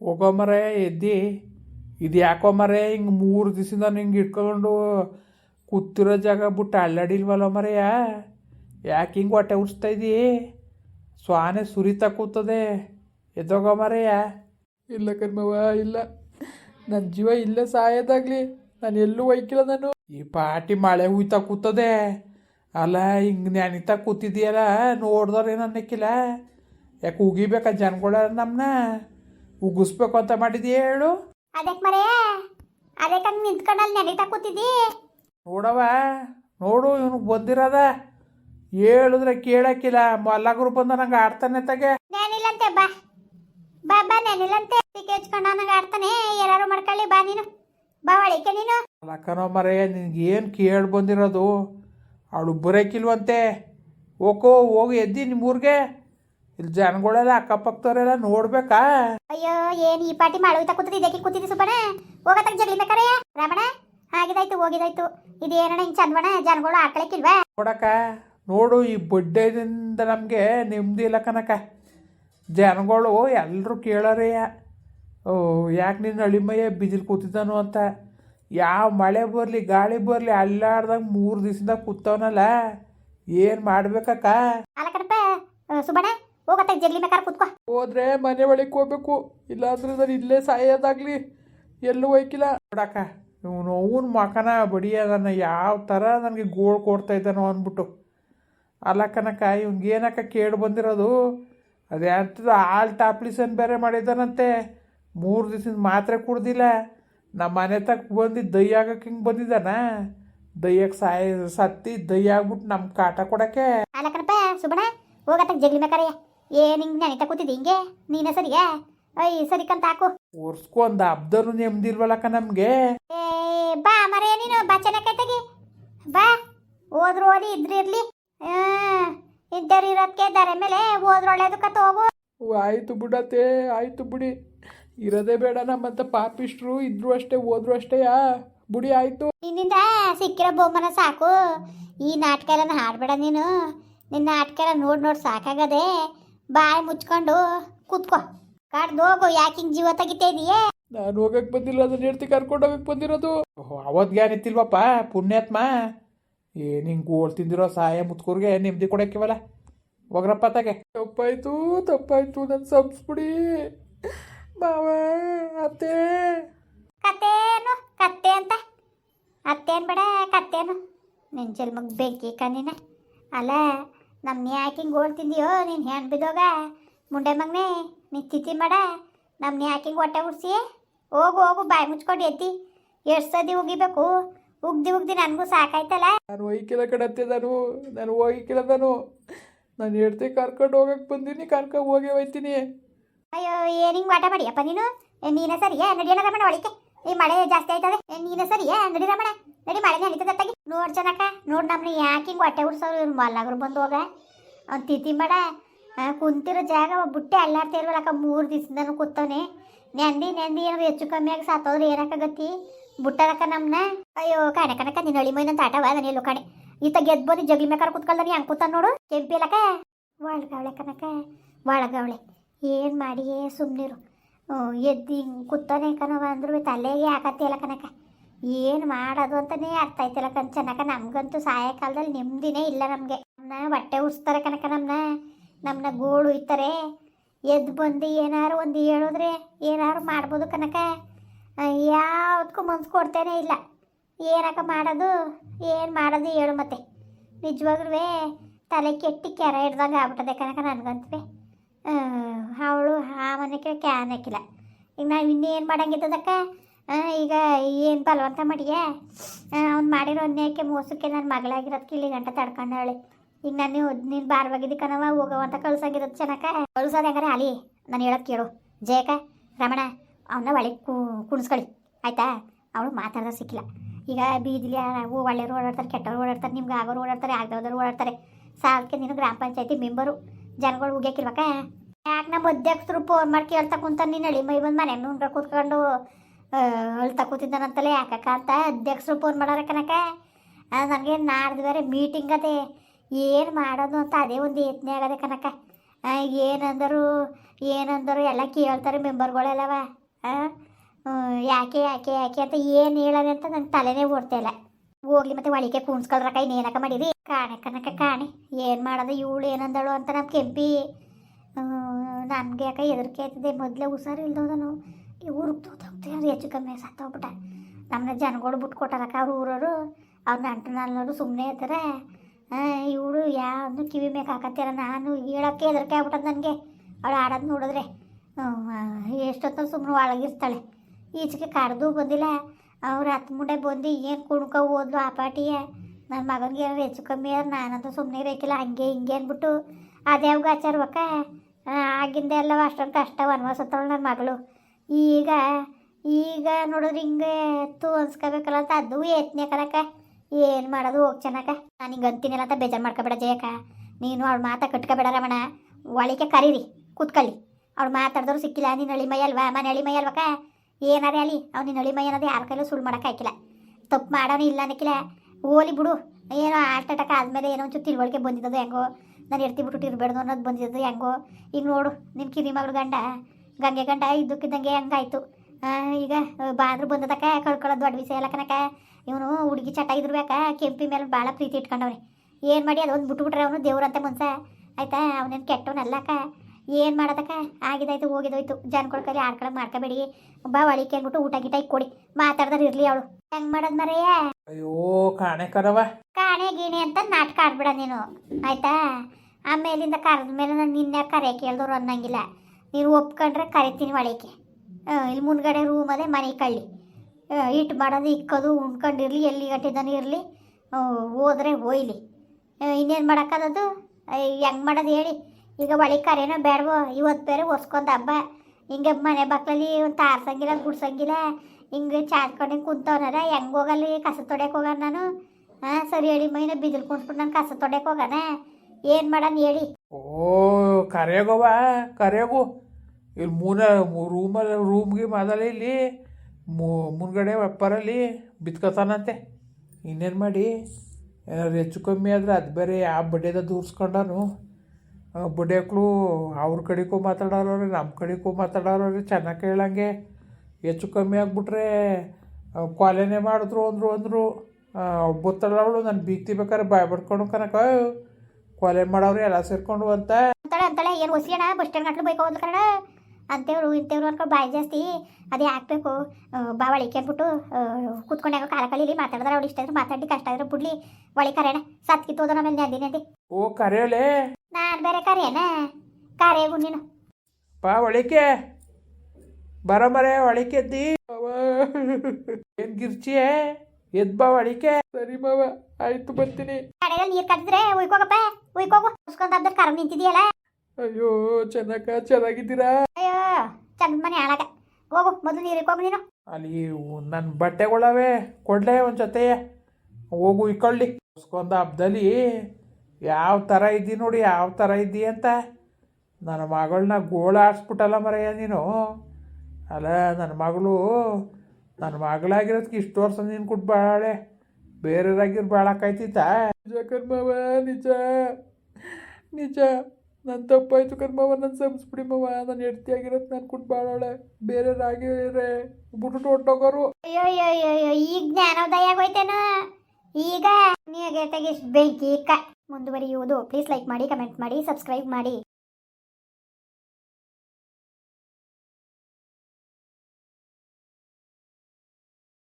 ಹೋಗೋ ಮರೆ ಎದ್ದಿ. ಇದು ಯಾಕೋ ಮರೆ ಹಿಂಗೆ ಮೂರು ದಿವಸದಿಂದ ಹಿಂಗೆ ಇಟ್ಕೊಂಡು ಕೂತಿರೋ ಜಾಗ ಬಿಟ್ಟು ಅಲ್ಲಾಡಿಲ್ವಲ್ಲ ಮರೆಯ ಯಾಕೆ ಹಿಂಗೆ ಹೊಟ್ಟೆ ಉಡ್ಸ್ತಾ ಇದ್ದೀ ಸ್ವಾನೆ ಸುರಿತಾ ಕೂತದೆ. ಎದ್ದೋಗೋ ಮರೆಯ ಇಲ್ಲ ಕಣ್ಮವ ಇಲ್ಲ. ನನ್ನ ಜೀವ ಇಲ್ಲೇ ಸಾಯೋದಾಗ್ಲಿ. ನಾನು ಎಲ್ಲೂ ಒಯ್ಕಿಲ್ಲ ನಾನು. ಈ ಪಾಟಿ ಮಳೆ ಹುಯ್ತಾ ಕೂತದೆ. ಅಲ್ಲ ಹಿಂಗೆ ನೆನಿತಾ ಕೂತಿದ್ಯಲ್ಲ ನೋಡ್ದವ್ರೇನು ಅನ್ನಕ್ಕಿಲ್ಲ. ಯಾಕೆ ಉಗಿಬೇಕಾ ಜನಗಳ ನಮ್ಮನ್ನ ಉಗಿಸ್ಬೇಕು ಅಂತ ಮಾಡಿದ್ಯಾ ಹೇಳು? ಅದಕ್ಕೆ ಮರೆಯ ಅದಕ್ಕೆ ಹಂಗೆ ನಿಂತ್ಕೊಂಡಲ್ಲಿ ನೆನೀತಾ ಕೂತಿದ್ದಿ? ನೋಡವ ನೋಡು ಇವನು ಬಂದಿರದ. ಹೇಳಿದ್ರೆ ಕೇಳಕ್ಕಿಲ್ಲ ಮಲ್ಲಗರು ಬಂದ ನಂಗೆ ಆಡ್ತಾನೆ ತಗೆ. ನೆನಿಲ್ಲಂತೆ ಬಾ. ಬಾ ಬಾ ನಾನಿಲ್ಲಂತೆ ಸಿಕ್ಕಿ ಹಚ್ಕೊಂಡು ನನಗೆ ಆಡ್ತಾನೆ. ಏನಾರು ಮಾಡ್ಕೊಳ್ಳಿ ಬಾ ನೀನು. ಬಾ ಒಳಿಕೆ ನೀನು. ಅಲ್ಲಕ್ಕನೋ ಮರೆ ನಿನ್ಗೆ ಏನು ಕೇಳಿ ಬಂದಿರೋದು? ಅವಳು ಬರೋಕಿಲ್ವಂತೆ ಓಕೋ ಹೋಗಿ ಎದ್ದಿ ನಿಮ್ಮೂರಿಗೆ ಇಲ್ಲಿ ಜನಗಳೆಲ್ಲ ಅಕ್ಕಪಕ್ಕದವರೆಲ್ಲ ನೋಡ್ಬೇಕಾ? ಅಯ್ಯೋ ಏನ್ ಈ ಪಾಟಿ ಮಾಡೋಯ್ತಾ ಕೂತಿದ್ದೆ? ಇದಕ್ಕೆ ಸುಬಣ ಸುಬ್ಬಣ ಹೋಗತ್ತಾಗ ಜಗಲಿ ಬೇಕಾರೆ? ರಮಣ? ಆಗಿದಾಯ್ತು ಹೋಗಿದಾಯ್ತು. ಇದೇನಣ್ಣ ಹಿಂಗ್ ಚಂದ್ವಣ ಜನಗಳು ಆಕಳಕ್ಕಿಲ್ವಾ? ಕೊಡಕ ನೋಡು ಈ ಬಡ್ಡೆದಿಂದ ನಮಗೆ ನೆಮ್ಮದಿ ಇಲ್ಲ ಕನಕ ಜನಗಳು ಎಲ್ಲರೂ ಕೇಳೋರೆಯ ಓ ಯಾಕೆ ನಿನ್ನ ಅಳಿಮಯ್ಯ ಬಿದಿಲು ಕೂತಿದ್ದಾನು ಅಂತ. ಯಾವ ಮಳೆ ಬರಲಿ ಗಾಳಿ ಬರಲಿ ಅಲ್ಲಾಡ್ದಾಗ ಮೂರು ದಿವಸದಾಗ ಕೂತವನಲ್ಲ. ಏನು ಮಾಡ್ಬೇಕಕ್ಕ? ಅಲ್ಲ ಕಣಪ್ಪ ಹೋಗತ್ತಾಗ ಜಗಲಿ ಬೇಕಾದ್ರೆ ಕೂತ್ಕೋ. ಹೋದ್ರೆ ಮನೆ ಒಳಗೆ ಹೋಗ್ಬೇಕು ಇಲ್ಲಾಂದ್ರೆ ನಾನು ಇಲ್ಲೇ ಸಾಯೋದಾಗ್ಲಿ ಎಲ್ಲೂ ಹೋಯ್ಕಿಲ್ಲ. ನೋಡಕ್ಕ ಇವನು ಅವನ ಮಕನ ಬಡಿಯೋದನ್ನ ಯಾವ ಥರ ನನಗೆ ಗೋಳು ಕೊಡ್ತಾ ಇದ್ದಾನೋ ಅಂದ್ಬಿಟ್ಟು. ಅಲ್ಲ ಕನಕ ಏನಕ್ಕ ಕೇಳಿ ಬಂದಿರೋದು? ಆಲ್ ಹಾಲು ಟಾಪ್ಲಿಸನ್ ಬೇರೆ ಮಾಡಿದ್ದಾನಂತೆ. ಮೂರು ದಿವಸದ ಮಾತ್ರೆ ಕುಡ್ದಿಲ್ಲ. ನಮ್ಮ ಮನೆ ತಕ್ಕ ಬಂದು ದೈ ಆಗಕ್ಕೆ ಹಿಂಗೆ ಬಂದಿದ್ದಾನ? ದಯ್ಯಕ್ಕೆ ಸಾಯ ಸತ್ತಿ ದಯ್ಯಾಗ್ಬಿಟ್ಟು ಆಗ್ಬಿಟ್ಟು ನಮ್ಮ ಕಾಟ ಕೊಡಕ್ಕೆ. ಅಲ್ಲ ಕಣಪ್ಪ ಸುಬ್ಬಣ ಹೋಗತ್ತಾಗ ಜಗಲಿ ಬೇಕಾರೆ ಏನ್ ಹಿಂಗ್ ನೆನಿತಾ ಕೂತಿದ್ದಿ ಹಿಂಗೆ? ನೀನೇ ಸರಿಯಾ? ಐ ಸರಿ ಕಂತ ಹಾಕು. ಒರ್ಸ್ಕೊಂದು ನೆಮ್ಮದಿ ನೆಮ್ಮದಿಲ್ವಲ್ಲಕ್ಕ ನಮ್ಗೆ? ಏ ಬಾ ಮರೆ ನೀನು ಬಾ ಚೆನ್ನಾಗೈತಾಗಿ ಬಾ ಹೋದ್ರು ಓದಿ ಇದ್ರು ಇರ್ಲಿ. ಇದ್ದವ್ರು ಇರೋದಕ್ಕೆ ದರೆ ಮೇಲೆ ಓದ್ರು ಒಳ್ಳೇದು ಕತ್ತ ಹೋಗು. ಓ ಆಯಿತು ಬಿಡತ್ತೆ ಆಯಿತು ಬಿಡಿ. ಇರೋದೇ ಬೇಡ ನಮ್ಮಂತ ಪಾಪಿಷ್ಟ್ರು ಇದ್ರು ಅಷ್ಟೇ ಹೋದ್ರು ಅಷ್ಟೇಯಾ ಬುಡಿ ಆಯ್ತು. ನಿನ್ನಿಂದ ಸಿಕ್ಕಿರೋ ಬೊಮ್ಮನ ಸಾಕು. ಈ ನಾಟಕ ಎಲ್ಲ ಹಾಡ್ಬೇಡ ನೀನು. ನಿನ್ನ ನಾಟಕ ಎಲ್ಲ ನೋಡಿ ನೋಡಿ ಸಾಕಾಗದೆ. ಬಾಯಿ ಮುಚ್ಕೊಂಡು ಕೂತ್ಕೋ. ಕಡ್ದು ಹೋಗು ಯಾಕೆ ಹಿಂಗೆ ಜೀವ ತೆಗಿತಾ ಇದೀಯೇ? ನಾನು ಹೋಗಕ್ಕೆ ಬಂದಿಲ್ಲ ಅದನ್ನ ಹೇಳ್ತಿ ಕರ್ಕೊಂಡು ಹೋಗಕ್ ಬಂದಿರೋದು. ಓಹೋ ಗ್ಯಾನ್ ಇತ್ತಿಲ್ವಪ್ಪ ಪುಣ್ಯಾತ್ಮ. ಏನು ಹಿಂಗೆ ಗೋಳ್ ತಿಂದಿರೋ ಸಹಾಯ ಮುತ್ಕೋರ್ಗೆ ನೆಮ್ಮದಿ ಕೊಡಕ್ಕಿವಲ್ಲ ಹೋಗ್ರಪ್ಪ ತಗೆ. ತಪ್ಪಾಯ್ತು ತಪ್ಪಾಯ್ತು ನನ್ನ ಸಂಸ್ಬಿಡಿ ಮಾವ ಅತ್ತೆ. ಕತ್ತೇನು ಕತ್ತೆ ಅಂತ. ಅತ್ತೇನ್ ಬೇಡ ಕತ್ತೇನು. ಜನ್ಮಗ್ ಬೆಂಕಿ ಕಣ್ಣಿನ? ಅಲ್ಲ ನಮ್ಮ ಯಾಕೆ ಹಿಂಗೆ ಓಡ್ ತಿಂದಿಯೋ ನೀನು ಹೆಣ್ಣು ಬಿದ್ದೋಗ? ಮುಂಡೆ ಮಗನೇ ನೀನು ತಿಥಿ ಮಾಡ ನಮ್ಮ ಯಾಕೆ ಹಿಂಗೆ ಹೊಟ್ಟೆ ಉಡ್ಸಿ ಹೋಗು ಹೋಗು ಬಾಯಿ ಮುಚ್ಕೊಂಡು ಎತ್ತಿ ಎಷ್ಟು ಸದಿ ಉಗಿಬೇಕು? ಉಗ್ದಿ ಉಗ್ದಿ ನನಗೂ ಸಾಕಾಯ್ತಲ್ಲ? ನಾನು ಒಯ್ಕಿಲ್ಲ ಕಡತ್ತೆ ನಾನು ನಾನು ಹೋಗಿಕ್ಕಿಲ್ಲ ನಾನು ನಾನು ಹೇಳ್ತಿ ಕರ್ಕೊಂಡು ಹೋಗಕ್ಕೆ ಬಂದೀನಿ ಕರ್ಕೊಂಡು ಹೋಗಿ ಹೋಯ್ತೀನಿ. ಅಯ್ಯೋ ಏನು ಹಿಂಗೆ ವಾಟ ಮಾಡಿಯಪ್ಪ ನೀನು? ನೀನೇ ಸರಿಯಾ? ನಡಿಯಲ್ಲ ರಮಣ ಒಳಿಕೆ ಈ ಮಳೆ ಜಾಸ್ತಿ ಆಯ್ತದೆ. ನೀನೇ ಸರಿಯಾ ನಡಿ ರಮಣ. ನಡಿ ಮಳೆ ನಡೀತದೆ ತಗಿ ನೋಡ್ ಜನಕ, ನೋಡ್ ನಮ್ನ ಯಾಕೆ ಹಿಂಗೆ ಹೊಟ್ಟೆ ಉಡ್ಸೋರು ಮಲ್ಲಗರು ಬಂದು ಹೋಗ. ಅವ್ನು ತಿಥಿ ಮಾಡ ಕುಂತಿರೋ ಜಾಗ ಬುಟ್ಟಿ ಅಲ್ಲಾಡ್ತಾ ಇಲ್ವಲ್ಲಕ್ಕ ಮೂರು ದಿವಸದಿಂದನೂ ಕೂತವನೆ. ನೆಂದಿ ನೆಂದಿ ಏನೋ ಹೆಚ್ಚು ಕಮ್ಮಿ ಆಗಿ ಸಾತೋದ್ರೆ ಏನಕ್ಕಾಗತ್ತಿ ಬುಟ್ಟದಕ್ಕ ನಮ್ನ. ಅಯ್ಯೋ, ಕಾಣೆ ಕಣಕ ನಿನ್ನ ಅಳಿ ಮೈನಂತ ಆಟವ ನಾನು ಎಲ್ಲೋ ಕಾಣೆ. ಈತ ಗೆದ್ದು ಬಂದು ಜಗ್ಲಿ ಮೇಕಾರ ಕುತ್ಕೊಳ್ದಾನೆ ಹಂಗೆ ಕೂತಾನ ನೋಡು. ಕೆಂಪಿ ಅಲ್ಲಕ ಒಳಗವಳೆ ಕನಕ ಒಳಗವಳೆ. ಏನು ಮಾಡಿಯೇ ಸುಮ್ಮನಿರು ಎದ್ದು ಹಿಂಗೆ ಕೂತಾನೆ ಕಣವ ಅಂದ್ರು ತಲೆಗೆ ಹಾಕತ್ತಿಲ್ಲ ಕನಕ ಏನು ಮಾಡೋದು ಅಂತಲೇ ಅರ್ಥ ಆಯ್ತಿಲ್ಲ ಕಣ್ ಚೆನ್ನಕ ನಮಗಂತೂ ಸಾಯಂಕಾಲದಲ್ಲಿ ನೆಮ್ಮದಿನೇ ಇಲ್ಲ ನಮಗೆ. ನಮ್ಮನ್ನ ಬಟ್ಟೆ ಉಸ್ತಾರೆ ಕನಕ ನಮ್ಮನ್ನ ನಮ್ಮನ್ನ ಗೋಳು ಇತ್ತಾರೆ ಎದ್ದು ಬಂದು ಏನಾದ್ರು ಒಂದು ಹೇಳಿದ್ರೆ ಏನಾರು ಮಾಡ್ಬೋದು ಕನಕ ಯಾವುದಕ್ಕೂ ಮನ್ಸು ಕೊಡ್ತೇನೆ ಇಲ್ಲ. ಏನಕ್ಕ ಮಾಡೋದು, ಏನು ಮಾಡೋದು ಹೇಳು ಮತ್ತೆ. ನಿಜವಾಗ್ಲೂ ತಲೆ ಕೆಟ್ಟಿ ಕೆರೆ ಹಿಡ್ದಂಗೆ ಆಗ್ಬಿಟ್ಟದೆ ಕನಕ ನನಗಂತವೇ ಅವಳು ಆ ಮನೆಗೆ ಕ್ಯಾನ್ ಹಾಕಿಲ್ಲ. ಈಗ ನಾವು ಇನ್ನೇನು ಮಾಡಂಗಿದ್ದದಕ್ಕ ಈಗ ಏನು ಬಲವಂತ ಮಾಡಿಯ? ಅವ್ನು ಮಾಡಿರೋ ಅನ್ಯಾಯಕ್ಕೆ ಮೋಸಕ್ಕೆ ನನ್ನ ಮಗಳಾಗಿರೋದಕ್ಕೆ ಇಲ್ಲಿ ಗಂಟೆ ತಡ್ಕೊಂಡವಳೆ ಈಗ ನಾನು ನೀನು ಬಾರ್ವಾಗಿದ್ದಕ್ಕನವ ಹೋಗೋವಂತ ಕಳ್ಸಂಗಿರೋದು ಚೆನ್ನಕ ಕಳ್ಸೋದು ಹೆಂಗಾರೆ ಅಲ್ಲಿ ನಾನು ಹೇಳೋದು ಕೇಳು. ಜಯಕ ರಮಣ ಅವನ್ನ ಒಳಗೆ ಕುಣಿಸ್ಕೊಳ್ಳಿ. ಆಯ್ತಾ? ಅವಳು ಮಾತಾಡೋದು ಸಿಕ್ಕಿಲ್ಲ. ಈಗ ಬೀದಿಲಿ ಒಳ್ಳೆಯವ್ರು ಓಡಾಡ್ತಾರೆ, ಕೆಟ್ಟವ್ರು ಓಡಾಡ್ತಾರೆ, ನಿಮ್ಗೆ ಆಗೋರು ಓಡಾಡ್ತಾರೆ, ಆಗದವ್ರು ಓಡಾಡ್ತಾರೆ. ಸಾಲಕ್ಕೆ ನೀನು ಗ್ರಾಮ ಪಂಚಾಯತಿ ಮೆಂಬರು. ಜನಗಳು ಉಗ್ಯಾಕಿರ್ಬೇಕ? ಯಾಕೆ ನಮ್ಮ ಅಧ್ಯಕ್ಷರು ಫೋನ್ ಮಾಡಿ ಕೇಳ್ತಾ ಕುಂತ ನೀನು ಅಳಿ ಮೈ ಬಂದು ಮನೆ ಮುಂದೆ ಕೂತ್ಕೊಂಡು ಅಳ್ತಾ ಕೂತಿದ್ದಾನಂತಲೇ ಯಾಕಕ್ಕ ಅಂತ ಅಧ್ಯಕ್ಷರು ಫೋನ್ ಮಾಡಾರ ಕನಕ ನನಗೆ ನಾಡ್ದು ಬೇರೆ ಮೀಟಿಂಗ್ ಅದೇ. ಏನು ಮಾಡೋದು ಅಂತ ಅದೇ ಒಂದು ಯತ್ನೆ ಆಗದೆ ಕನಕ ಏನಂದರು ಏನಂದರು ಎಲ್ಲ ಕೇಳ್ತಾರೆ ಮೆಂಬರ್ಗಳೆಲ್ಲವ. ಯಾಕೆ ಯಾಕೆ ಯಾಕೆ ಅಂತ ಏನು ಹೇಳೋದು ಅಂತ ನನ್ನ ತಲೆನೇ ಓಡ್ತಾ ಇಲ್ಲ. ಹೋಗ್ಲಿ ಮತ್ತೆ ಒಳಿಕೆ ಕೂಣ್ಸ್ಕೊಳ್ರಕ್ಕ ಇನ್ನೇನಕ್ಕ ನೇನಕ ಮಾಡಿರಿ? ಕಾಣೆ ಕನಕ ಕಾಣೆ. ಏನು ಮಾಡೋದು? ಇವಳು ಏನಂದಳು ಅಂತ ನಮ್ಮ ಕೆಂಪಿ ನನಗೆ ಯಾಕೆ ಹೆದರಿಕೆ ಆಯ್ತದೆ. ಮೊದಲೇ ಹುಷಾರು ಇಲ್ದೋದನು ಊರಿಗೆ ಅವ್ರು ಹೆಚ್ಚು ಕಮ್ಮಿ ಸತ್ತೋಗ್ಬಿಟ್ಟ ನಮ್ಮನ್ನ ಜನಗಳು ಬಿಟ್ಟು ಕೊಟ್ಟಾರಕ್ಕ ಅವ್ರ ಊರವರು. ಅವ್ರ ನಂಟು ನಲ್ಲವರು ಸುಮ್ಮನೆ ಇರ್ತಾರೆ ಇವಳು ಯಾವುದು ಕಿವಿ ಮೇಲೆ ಹಾಕತ್ತೀರ? ನಾನು ಹೇಳೋಕ್ಕೆ ಹೆದರಿಕೆ ಆಗ್ಬಿಟ್ಟದ ನನಗೆ. ಅವಳು ಆಡೋದು ನೋಡಿದ್ರೆ ಎಷ್ಟೊತ್ತ ಸುಮ್ಮನೆ ಒಳಗಿರ್ತಾಳೆ. ಈಚೆಗೆ ಕರೆದು ಬಂದಿಲ್ಲ. ಅವ್ರು ಹತ್ತು ಮುಂಡೆ ಬಂದು ಏನು ಕುಣ್ಕೋ ಹೋದ್ಲು ಆ ಪಾಟಿಯ ನನ್ನ ಮಗನಿಗೆ ಏನಾರು ಹೆಚ್ಚು ಕಮ್ಮಿ ಆದ್ರೆ ನಾನಂತೂ ಸುಮ್ಮನೆ ಇರೋಕ್ಕಿಲ್ಲ ಹಂಗೆ ಹಿಂಗೆ ಅಂದ್ಬಿಟ್ಟು ಅದ್ಯಾವ ಗಾಚಾರ್ವಕ್ಕ ಆಗಿಂದ ಎಲ್ಲ ಅಷ್ಟೊಂದು ಕಷ್ಟ ಅನ್ವಸತ್ತವಳು ನನ್ನ ಮಗಳು. ಈಗ ಈಗ ನೋಡಿದ್ರೆ ಹಿಂಗೆ ತೂ ಅನ್ಸ್ಕೋಬೇಕಲ್ಲ ಅಂತ ಅದು ಯತ್ನೆ ಕಲಕ ಏನು ಮಾಡೋದು, ಹೋಗಿ ಚೆನ್ನಕ ನಾನು ಹಿಂಗೆ ಅಂತೀನಿಲ್ಲ ಅಂತ ಬೇಜಾರು ಮಾಡ್ಕೋಬೇಡ ಜಯಕ ನೀನು ಅವ್ಳು ಮಾತಾ ಕಟ್ಕೋಬೇಡ ರಮಣ. ಒಳಿಕೆ ಕರೀರಿ, ಕೂತ್ಕೊಳ್ಳಿ. ಅವ್ಳು ಮಾತಾಡಿದ್ರು ಸಿಕ್ಕಿಲ್ಲ, ನೀನು ಅಳಿಮೈ ಅಲ್ವಾ? ಮನೆ ಅಳಿಮೈ ಅಲ್ವಕ್ಕ ಏನಾರೇ ಅಲ್ಲಿ? ಅವ್ನು ನಿನ್ನ ಅಳಿ ಮೈ ಅನ್ನೋದು ಯಾರ ಕೈಲೂ ಸುಳ್ಳು ಮಾಡೋಕೆ ಹಾಕಿಲ್ಲ. ತಪ್ಪು ಮಾಡೋನು ಇಲ್ಲ ಅನ್ನಕ್ಕಿಲ್ಲ ಓಲಿ ಬಿಡು. ಏನೋ ಆಟ ಆಟಕ್ಕೆ ಆದಮೇಲೆ ಏನೋ ಒಂಚೂರು ತಿಳುವಳಿಕೆ ಬಂದಿದ್ದದು ಹೆಂಗೋ. ನಾನು ಎಡ್ತಿ ಬಿಟ್ಟು ಇರಬೇಡ್ದು ಅನ್ನೋದು ಬಂದಿದ್ದು ಹೆಂಗೋ. ಈಗ ನೋಡು ನಿನ್ನ ಕಿರಿ ಮಗಳು ಗಂಡ, ಗಂಗೆ ಗಂಡ ಇದ್ದಕ್ಕಿದ್ದಂಗೆ ಹೆಂಗಾಯ್ತು? ಈಗ ಬಾದ್ರು ಬಂದದಕ್ಕ ಕಳ್ಕೊಳ್ಳೋದು ದೊಡ್ಡ ವಿಷಯ ಎಲ್ಲ ಇವನು ಹುಡುಗಿ ಚಟ ಇದ್ರಬೇಕ ಕೆಂಪಿ ಮೇಲೆ ಭಾಳ ಪ್ರೀತಿ ಇಟ್ಕೊಂಡವ್ರೆ ಏನು ಮಾಡಿ ಅದೊಂದು ಬಿಟ್ಬಿಟ್ರೆ ಅವನು ದೇವ್ರಂತೆ ಮನ್ಸ. ಆಯ್ತಾ? ಅವನೇನು ಕೆಟ್ಟವನಲ್ಲಕ್ಕ ಏನು ಮಾಡೋದಕ್ಕ? ಆಗಿದಾಯ್ತು ಹೋಗಿದೋಯ್ತು. ಜನಗಳ ಕೈಲಿ ಆಡ್ಕೊಳಕ್ ಮಾಡ್ಕೋಬೇಡಿ. ಬಾ ಒಳಿಕೆ ಅಂದ್ಬಿಟ್ಟು ಊಟ ಗೀಟ ಕೊಡಿ. ಮಾತಾಡ್ದಾರ ಇರ್ಲಿ ಅವಳು. ಹೆಂಗ್ ಮಾಡೋದ್ ಮರೆಯ ಅಯ್ಯೋ ಕಾಣೆ ಕರವ. ಕಾಣೆ ಗೀಣೆ ಅಂತ ನಾಟಕ ಆಡ್ಬಿಡ ನೀನು. ಆಯ್ತಾ? ಆಮೇಲಿಂದ ಕರೆದ ಮೇಲೆ ನಾನು ನಿನ್ನೆ ಕರೆ ಕೇಳ್ದವ್ರು ಅನ್ನಂಗಿಲ್ಲ. ನೀನು ಒಪ್ಕೊಂಡ್ರೆ ಕರಿತೀನಿ ಒಳಿಕೆ ಇಲ್ಲಿ ಮುಂದ್ಗಡೆ ಅದೇ ಮನೆ ಕಳ್ಳಿ. ಇಟ್ಟು ಮಾಡೋದು ಇಕ್ಕೋದು ಉಣ್ಕೊಂಡಿರ್ಲಿ ಎಲ್ಲಿ ಗಟ್ಟಿದ್ದಾನೆ ಇರಲಿ. ಹೋದ್ರೆ ಹೋಯ್ಲಿ ಇನ್ನೇನು ಮಾಡೋಕ್ಕದದು ಹೆಂಗೆ ಮಾಡೋದು ಹೇಳಿ. ಈಗ ಒಳಿ ಕರೆನೋ ಬೇಡವೋ? ಇವತ್ತು ಬೇರೆ ಒರ್ಸ್ಕೊಂಡ್ ಹಬ್ಬ. ಹಿಂಗೆ ಮನೆ ಬಕ್ಕಲ್ಲಿ ಒಂದು ತಾರ್ಸಂಗಿಲ್ಲ, ಗುಡ್ಸಂಗಿಲ್ಲ. ಹಿಂಗೆ ಚಾಚ್ಕೊಂಡು ಹಿಂಗೆ ಕುಂತವನಾರ. ಹೆಂಗೆ ಹೋಗಲ್ಲಿ? ಕಸ ತೊಡ್ಯಕ್ಕೆ ಹೋಗೋಣ ನಾನು. ಹಾಂ, ಸರಿ ಹೇಳಿ, ಮೈನ ಬಿದಿಲು ಕುಣಿಸ್ಬಿಟ್ಟು ನಾನು ಕಸ ತೊಡ್ಯಕ್ಕೆ ಹೋಗೋಣ ಏನು ಮಾಡೋಣ ಹೇಳಿ. ಓ ಕರೆಯೋಗವ ಕರೆಯೋಗು ಇಲ್ಲಿ ಮೂನ ರೂಮಲ್ಲಿ ರೂಮ್ಗೆ ಮಾದಲ್ಲ ಇಲ್ಲಿ. ಮುನ್ಗಡೆ ಬಿತ್ಕೊತಾನಂತೆ ಬಿತ್ಕೋತಾನಂತೆ. ಇನ್ನೇನು ಮಾಡಿ? ಏನಾದ್ರು ಹೆಚ್ಚು ಕಮ್ಮಿ ಆದರೆ ಅದು ಬೇರೆ ಯಾವ ಬಡ್ಡೆದ ದೂರ್ಸ್ಕೊಂಡನು. ಬಡ್ಡೆಕ್ಳು ಅವ್ರ ಕಡೆಗೂ ಮಾತಾಡೋರವ್ರೆ ನಮ್ಮ ಕಡೆಗೂ ಮಾತಾಡೋರವ್ರೆ ಚೆನ್ನಾಗಿ ಕೇಳಂಗೆ. ಹೆಚ್ಚು ಕಮ್ಮಿ ಆಗಿಬಿಟ್ರೆ ಕೊಲೆನೇ ಮಾಡಿದ್ರು ಅಂದರು ಅಂದರು ಬುತ್ತಳವಳು ನಾನು ಬೀಗ್ತಿ ಬೇಕಾದ್ರೆ ಬಾಯ್ ಬಡ್ಕೊಂಡು ಕನಕ ಕೊಲೆ ಮಾಡೋರು ಎಲ್ಲ ಸೇರ್ಕೊಂಡು ಅಂತ. ಅಂತಾಳೆ ಅಂತಾಳೆ, ಏನು ಒಸಿಯಣ ಬಸ್ ಸ್ಟ್ಯಾಂಡ್ ಗಂಟ್ಲು ಬೈಕೋ ಹೋದ್ ಅಂತೇವ್ರು ಇಂಥವ್ರು ಅನ್ಕೊಂಡು ಬಾಯಿ ಜಾಸ್ತಿ ಅದೇ ಹಾಕ್ಬೇಕು. ಬಾ ಒಳಿಕೆ ಅಂದ್ಬಿಟ್ಟು ಕೂತ್ಕೊಂಡಾಗ ಕಾಲ ಕಳೀಲಿ ಮಾತಾಡಿದ್ರೆ ಅವ್ಳು ಇಷ್ಟ ಇದ್ರೆ ಮಾತಾಡಿ ಕಷ್ಟ ಇದ್ರೆ ಬಿಡ್ಲಿ. ಒಳಿ ಕರೆಯಣ ಸತ್ಕಿ ಕಿತ್ತೋದ ಮೇಲೆ ನೆಂದಿ ನೆಂದಿ ಓ ಕರೆಯೋಲೆ ನಾನು ಬೇರೆ ಕರೆಯನ ಕರೆಯಗು ನೀನು. ಬಾ ಒಳಿಕೆ. ಬರ ಬರೇ ಒಳಿಕೆ ಎದ್ದಿ. ಏನ್ ಗಿರ್ಚಿಯೇ ಎದ್ ಬಾ ಒಳಿಕೆ. ಸರಿ ಮಾವ ಆಯ್ತು ಬರ್ತೀನಿ. ಕಡೆಯಲ್ಲಿ ನೀರು ಕಟ್ಟಿದ್ರೆ ಉಯ್ಕೋಗಪ್ಪ ಉಯ್ಕೋಗು. ಹಬ್ಬದ ಕರ್ಮ ನಿಂತಿದೆಯಲ್ಲ. ಅಯ್ಯೋ ಚೆನ್ನಾಗ ಚೆನ್ನಾಗಿದ್ದೀರಾ? ಚಂದ ಮನೆ ಹಾಳಾಗ. ಹೋಗು, ಮೊದಲು ನೀರಿಗೆ ಹೋಗು ನೀನು. ಅಲ್ಲಿ ನನ್ನ ಬಟ್ಟೆಗಳವೆ, ಕೊಡ್ಲೆ ಒಂದು ಜೊತೆ. ಹೋಗು ಇಕ್ಕೊಳ್ಳಿ ಉಸ್ಕೊಂದ ಹಬ್ಬದಲ್ಲಿ ಯಾವ ಥರ ಇದ್ದಿ ನೋಡಿ, ಯಾವ ಥರ ಇದ್ದಿ ಅಂತ. ನನ್ನ ಮಗಳನ್ನ ಗೋಳ ಆಡಿಸ್ಬಿಟ್ಟಲ್ಲ ಮರೆಯ ನೀನು. ಅಲ್ಲ ನನ್ನ ಮಗಳು ನನ್ನ ಮಗಳಾಗಿರೋದಕ್ಕೆ ಇಷ್ಟು ವರ್ಷ ನೀನು ಕೊಟ್ಟು ಬಾಳೆ. ಬೇರೆಯವ್ರಾಗಿರ್ ಬಾಳಕ್ಕಾಯ್ತಿತ್ತ ನಿಜ ಕರ್ಮವ, ನಿಜ. ನಿಜ. ನನ್ನ ತಪ್ಪಾಯ್ತು ಕರ್ಮವ ನನ್ನ ಸಂಸ್ಬಿಡಿ ಮವ ನಾನು ಹೆಡ್ತಿಯಾಗಿರತ್ತೆ ನಾನು ಬಾಳೋಳೆ. ಬೇರೆ ರಾಗಿ ಬಿಟ್ಟು ಹೊಟ್ಟೋಗೋರು ಅಯ್ಯೋ ಅಯ್ಯೋ ಅಯ್ಯೋ ಈಗ ಜ್ಞಾನೋದಯ ಆಗೋಯ್ತೇನೋ. ಈಗ ನೀಗೆ ಎಷ್ಟು ಬೆಂಕಿ ಕ ಮುಂದುವರಿಯುವುದು ಪ್ಲೀಸ್ ಲೈಕ್ ಮಾಡಿ ಕಮೆಂಟ್ ಮಾಡಿ ಸಬ್ಸ್ಕ್ರೈಬ್ ಮಾಡಿ.